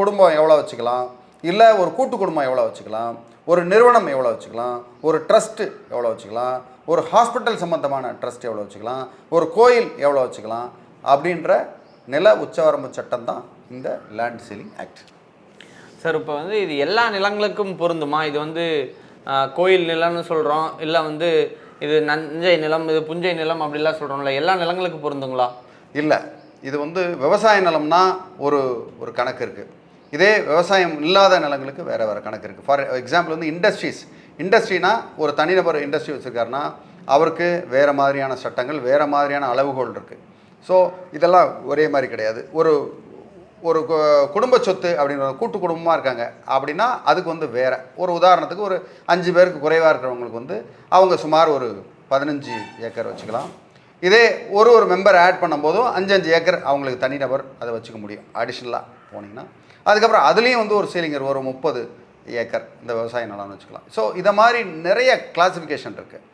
குடும்பம் எவ்வளோ வச்சுக்கலாம்? இல்லை ஒரு கூட்டு குடும்பம் எவ்வளோ வச்சுக்கலாம்? ஒரு நிறுவனம் எவ்வளோ வச்சுக்கலாம்? ஒரு ட்ரஸ்ட்டு எவ்வளோ வச்சுக்கலாம்? ஒரு ஹாஸ்பிட்டல் சம்மந்தமான ட்ரஸ்ட் எவ்வளோ வச்சுக்கலாம்? ஒரு கோயில் எவ்வளோ வச்சுக்கலாம்? அப்படின்ற நில உச்சவரம்பு சட்டம் தான் இந்த லேண்ட் சீலிங் ஆக்ட் சார் இப்போ வந்து இது எல்லா நிலங்களுக்கும் பொருந்துமா? இது வந்து கோயில் நிலம்னு சொல்கிறோம் இல்லை வந்து இது நஞ்சை நிலம் இது புஞ்சை நிலம் அப்படிலாம் சொல்கிறோம்ல எல்லா நிலங்களுக்கும் பொருந்துங்களா? இல்லை. இது வந்து விவசாய நிலம்னா ஒரு ஒரு கணக்கு இருக்குது இதே விவசாயம் இல்லாத நிலங்களுக்கு வேறு வேறு கணக்கு இருக்குது ஃபார் எக்ஸாம்பிள் வந்து இண்டஸ்ட்ரீஸ் இண்டஸ்ட்ரினா ஒரு தனிநபர் இண்டஸ்ட்ரி வச்சுருக்காருன்னா அவருக்கு வேறு மாதிரியான சட்டங்கள் வேறு மாதிரியான அளவுகோல் இருக்குது ஸோ இதெல்லாம் ஒரே மாதிரி கிடையாது. ஒரு ஒரு கு- குடும்ப சொத்து அப்படின்ற கூட்டு குடும்பமாக இருக்காங்க. அப்படின்னா அதுக்கு வந்து வேறு. ஒரு உதாரணத்துக்கு ஒரு அஞ்சு பேருக்கு குறைவாக இருக்கிறவங்களுக்கு வந்து அவங்க சுமார் ஒரு பதினஞ்சு ஏக்கர் வச்சுக்கலாம். இதே ஒரு ஒரு மெம்பர் ஆட் பண்ணும்போதும் அஞ்சு அஞ்சு ஏக்கர் அவங்களுக்கு தனிநபர் அதை வச்சுக்க முடியும். அடிஷ்னலாக போனீங்கன்னா. அதுக்கப்புறம் அதுலேயும் வந்து ஒரு சீலிங்கர் ஒரு முப்பது ஏக்கர் இந்த விவசாய நிலம்னு வச்சுக்கலாம். ஸோ இதை மாதிரி நிறைய கிளாஸிஃபிகேஷன் இருக்குது